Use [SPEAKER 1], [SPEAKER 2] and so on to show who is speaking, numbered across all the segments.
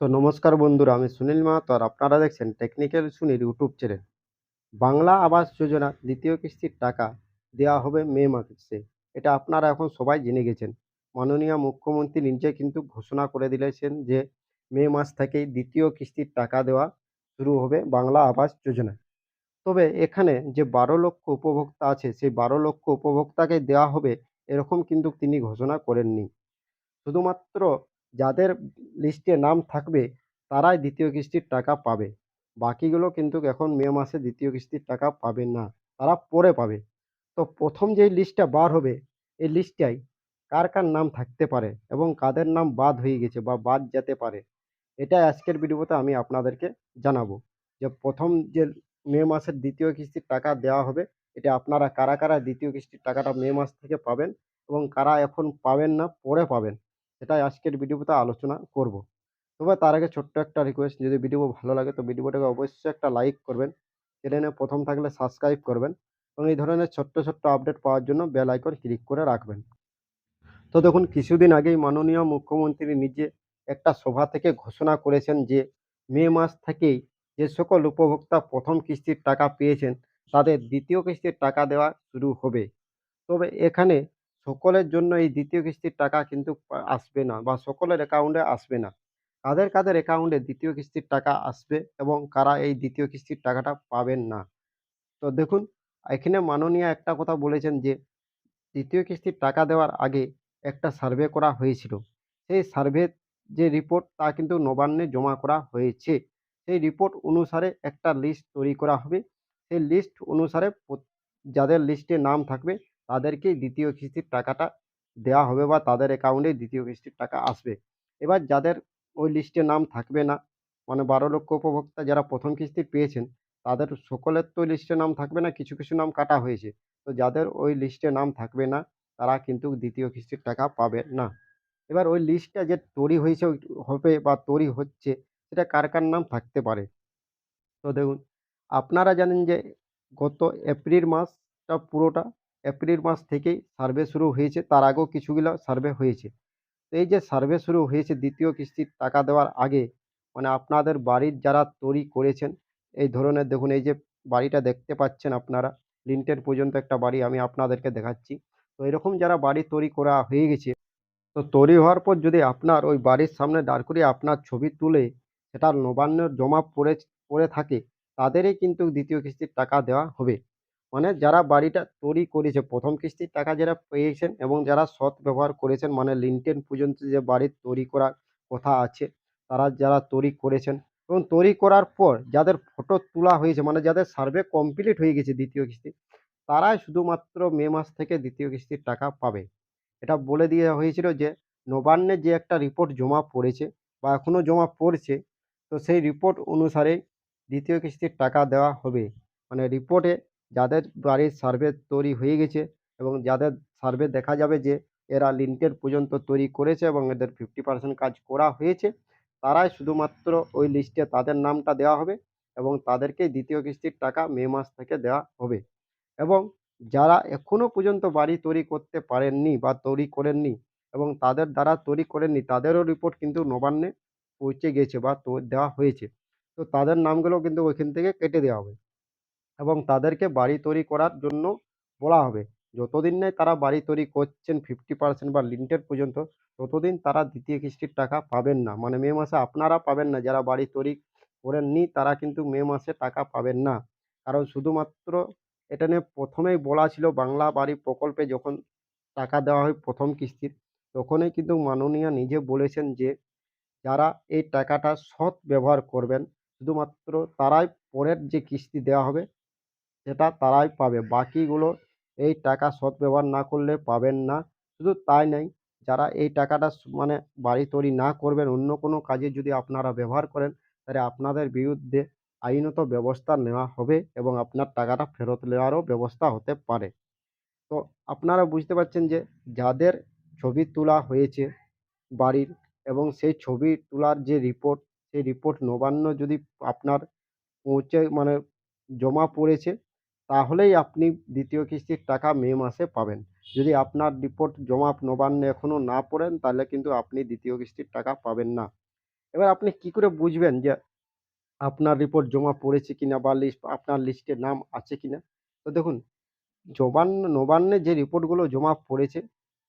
[SPEAKER 1] তো নমস্কার বন্ধুরা, আমি সুনীল মাহাতো আর আপনারা দেখছেন technical Sunil YouTube channel. Bangla Awas Yojana দ্বিতীয় কিস্তির টাকা দেওয়া হবে মে মাসে। এটা আপনারা এখন সবাই জেনে গেছেন। মাননীয় মুখ্যমন্ত্রী নিজে কিন্তু ঘোষণা করে দিয়েছেন যে, মে মাস থেকেই দ্বিতীয় কিস্তির টাকা দেওয়া শুরু হবে বাংলা আবাস যোজনা তবে এখানে যে বারো লক্ষ উপভোক্তা আছে, সেই বারো লক্ষ উপভোক্তাকে দেওয়া হবে এরকম কিন্তু তিনি ঘোষণা করেননি। শুধুমাত্র যাদের লিস্টে নাম থাকবে, তারাই দ্বিতীয় কিস্তির টাকা পাবে। বাকিগুলো কিন্তু এখন মে মাসে দ্বিতীয় কিস্তির টাকা পাবে না, তারা পরে পাবে। তো প্রথম যেই লিস্টটা বার হবে, এই লিস্টটাই কার কার নাম থাকতে পারে এবং কাদের নাম বাদ হয়ে গেছে বা বাদ যেতে পারে এটা আজকের ভিডিওতে আমি আপনাদেরকে জানাব। যে প্রথম যে মে মাসের দ্বিতীয় কিস্তির টাকা দেওয়া হবে, এটা আপনারা কারা কারা দ্বিতীয় কিস্তির টাকাটা মে মাস থেকে পাবেন এবং কারা এখন পাবেন না, পরে পাবেন। সেটাই আজকের ভিডিওতে আলোচনা করব। তবে তার আগে ছোট্ট একটা রিকোয়েস্ট যদি ভিডিও ভালো লাগে তো ভিডিওটাকে অবশ্যই একটা লাইক করবেন। চ্যানেলে প্রথম থাকলে সাবস্ক্রাইব করবেন এবং এই ধরনের ছোট্ট ছোট্ট আপডেট পাওয়ার জন্য বেল আইকন ক্লিক করে রাখবেন। তো দেখুন, কিছুদিন আগেই মাননীয় মুখ্যমন্ত্রী নিজে একটা সভা থেকে ঘোষণা করেছেন যে, মে মাস থেকেই যে সকল উপভোক্তা প্রথম কিস্তির টাকা পেয়েছেন, তাদের দ্বিতীয় কিস্তির টাকা দেওয়া শুরু হবে। তবে এখানে সকলের জন্য এই দ্বিতীয় কিস্তির টাকা কিন্তু আসবে না বা সকলের অ্যাকাউন্টে আসবে না। কাদের, কাদের অ্যাকাউন্টে দ্বিতীয় কিস্তির টাকা আসবে এবং কারা এই দ্বিতীয় কিস্তির টাকাটা পাবেন না। তো দেখুন এখানে মাননীয় একটা কথা বলেছেন যে দ্বিতীয় কিস্তির টাকা দেওয়ার আগে একটা সার্ভে করা হয়েছিল। সেই সার্ভে যে রিপোর্ট তা কিন্তু নবান্নে জমা করা হয়েছে। সেই রিপোর্ট অনুসারে একটা লিস্ট তৈরি করা হবে। সেই লিস্ট অনুসারে যাদের লিস্টে নাম থাকবে তাদেরকেই দ্বিতীয় কিস্তির টাকাটা দেওয়া হবে বা তাদের অ্যাকাউন্টে দ্বিতীয় কিস্তির টাকা আসবে। এবার যাদের ওই লিস্টে নাম থাকবে না, মানে ১২ লক্ষ উপভোক্তা যারা প্রথম কিস্তি পেয়েছেন, তাদের সকলের তো লিস্টে নাম থাকবে না, কিছু, কিছু নাম কাটা হয়েছে। তো যাদের ওই লিস্টে নাম থাকবে না, তারা কিন্তু দ্বিতীয় কিস্তির টাকা পাবে না। এবার ওই লিস্টটা যে তৈরি হয়েছে হবে বা তৈরি হচ্ছে, সেটা কার, কার নাম থাকতে পারে? তো দেখুন, আপনারা জানেন যে গত এপ্রিল মাসটা পুরোটা এপ্রিল মাস থেকেই সার্ভে শুরু হয়েছে। তার আগেও কিছুগুলো সার্ভে হয়েছে। এই যে সার্ভে শুরু হয়েছে দ্বিতীয় কিস্তির টাকা দেওয়ার আগে, মানে আপনাদের বাড়ির যারা তৈরি করেছেন, এই ধরনের দেখুন এই যে বাড়িটা দেখতে পাচ্ছেন আপনারা, লিন্টের পর্যন্ত একটা বাড়ি আমি আপনাদেরকে দেখাচ্ছি। তো এরকম যারা বাড়ি তৈরি করা হয়ে গেছে, তো তৈরি হওয়ার পর যদি আপনার ওই বাড়ির সামনে দাঁড় করিয়ে আপনার ছবি তুলে সেটা নবান্নে জমা পড়ে পড়ে থাকে, তাদেরই কিন্তু দ্বিতীয় কিস্তির টাকা দেওয়া হবে। মানে যারা বাড়িটা তৈরি করেছে, প্রথম কিস্তির টাকা যারা পেয়েছেন এবং যারা সৎ ব্যবহার করেছেন মানে লিন্টেল পর্যন্ত যে বাড়ি তৈরি করার কথা আছে, তারা যারা তৈরি করেছেন এবং তৈরি করার পর যাদের ফটো তোলা হয়েছে মানে যাদের সার্ভে কমপ্লিট হয়ে গেছে দ্বিতীয় কিস্তি, তারাই শুধুমাত্র মে মাস থেকে দ্বিতীয় কিস্তির টাকা পাবে। এটা বলে দেওয়া হয়েছিল যে নবান্নে যে একটা রিপোর্ট জমা পড়েছে বা এখনও জমা পড়ছে, তো সেই রিপোর্ট অনুসারে দ্বিতীয় কিস্তির টাকা দেওয়া হবে। মানে রিপোর্টে যাদের বাড়ির সার্ভে তৈরি হয়ে গেছে এবং যাদের সার্ভে দেখা যাবে যে এরা লিন্টেল পর্যন্ত তৈরি করেছে এবং এদের 50% কাজ করা হয়েছে, তারাই শুধুমাত্র ওই লিস্টে তাদের নামটা দেওয়া হবে এবং তাদেরকেই দ্বিতীয় কিস্তির টাকা মে মাস থেকে দেওয়া হবে। এবং যারা এখনও পর্যন্ত বাড়ি তৈরি করতে পারেননি বা তৈরি করেননি এবং তাদের দ্বারা তৈরি করেননি, তাদেরও রিপোর্ট কিন্তু নবান্নে পৌঁছে গেছে বা তো দেওয়া হয়েছে। তো তাদের নামগুলো কিন্তু ওইখান থেকে কেটে দেওয়া হবে এবং তাদেরকে বাড়ি তৈরি করার জন্য বলা হবে। যতদিন না তারা বাড়ি তৈরি করছেন 50% বা লিন্টেল পর্যন্ত, ততদিন তারা দ্বিতীয় কিস্তির টাকা পাবেন না। মানে মে মাসে আপনারা পাবেন না, যারা বাড়ি তৈরি করেননি তারা কিন্তু মে মাসে টাকা পাবেন না। কারণ শুধুমাত্র এটা নিয়ে প্রথমেই বলা ছিল বাংলা বাড়ি প্রকল্পে যখন টাকা দেওয়া হয় প্রথম কিস্তির, তখনই কিন্তু মাননীয় নিজে বলেছেন যে যারা এই টাকাটা সৎ ব্যবহার করবেন, শুধুমাত্র তারাই পরের যে কিস্তি দেওয়া হবে, সেটা তারাই পাবে। বাকিগুলো এই টাকা সৎ ব্যবহার না করলে পাবেন না। শুধু তাই নয়, যারা এই টাকাটা মানে বাড়ি তৈরি না করবেন, অন্য কোনো কাজে যদি আপনারা ব্যবহার করেন, তাহলে আপনাদের বিরুদ্ধে আইনত ব্যবস্থা নেওয়া হবে এবং আপনার টাকাটা ফেরত নেওয়ারও ব্যবস্থা হতে পারে। তো আপনারা বুঝতে পারছেন যে যাদের ছবি তোলা হয়েছে বাড়ির এবং সেই ছবি তোলার যে রিপোর্ট, সেই রিপোর্ট নবান্ন যদি আপনার পৌঁছে মানে জমা পড়েছে, তাহলেই আপনি দ্বিতীয় কিস্তির টাকা মে মাসে পাবেন। যদি আপনার রিপোর্ট জমা নবান্নে এখনও না পড়েন, তাহলে কিন্তু আপনি দ্বিতীয় কিস্তির টাকা পাবেন না। এবার আপনি কি করে বুঝবেন যে আপনার রিপোর্ট জমা পড়েছে কিনা বা লিস্ট আপনার লিস্টে নাম আছে কিনা? তো দেখুন জবান্ন নবান্নে যে রিপোর্টগুলো জমা পড়েছে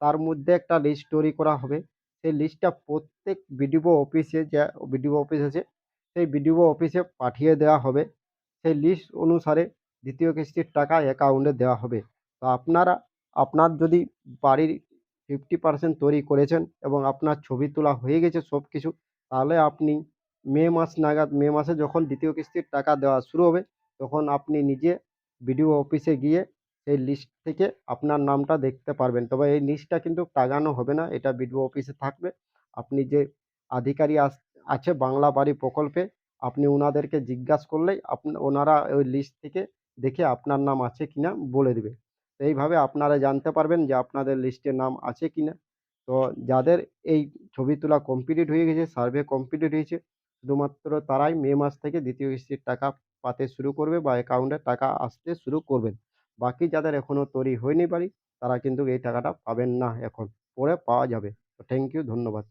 [SPEAKER 1] তার মধ্যে একটা লিস্ট তৈরি করা হবে। সেই লিস্টটা প্রত্যেক বিডিও অফিসে যা বিডিও অফিস আছে সেই বিডিও অফিসে পাঠিয়ে দেওয়া হবে। সেই লিস্ট অনুসারে দ্বিতীয় কিস্তির টাকা অ্যাকাউন্টে দেওয়া হবে। তো আপনারা, আপনার যদি বাড়ির 50% তৈরি করেছেন এবং আপনার ছবি তোলা হয়ে গেছে সব কিছু তাহলে আপনি মে মাস নাগাদ, মে মাসে যখন দ্বিতীয় কিস্তির টাকা দেওয়া শুরু হবে, তখন আপনি নিজে বিডিও অফিসে গিয়ে সেই লিস্ট থেকে আপনার নামটা দেখতে পারবেন। তবে এই লিস্টটা কিন্তু টাঙানো হবে না। এটা বিডিও অফিসে থাকবে। আপনি যে আধিকারী আছে বাংলা বাড়ি প্রকল্পে, আপনি ওনাদেরকে জিজ্ঞাসা করলেই আপনি, ওনারা ওই লিস্ট থেকে দেখে আপনার নাম আছে কিনা বলে দিবে। এইভাবে আপনারা জানতে পারবেন যে আপনাদের লিস্টে নাম আছে কিনা। তো যাদের এই ছবি তোলা কমপ্লিট হয়ে গেছে, সার্ভে কমপ্লিট হয়েছে শুধুমাত্র তারাই মে মাস থেকে দ্বিতীয় কিস্তির টাকা পাতে শুরু করবে বা অ্যাকাউন্টে টাকা আসতে শুরু করবেন। বাকি যাদের এখনও তৈরি হয়নি পারি তারা কিন্তু এই টাকাটা পাবেন না এখন। পরে পাওয়া যাবে। থ্যাংক ইউ ধন্যবাদ।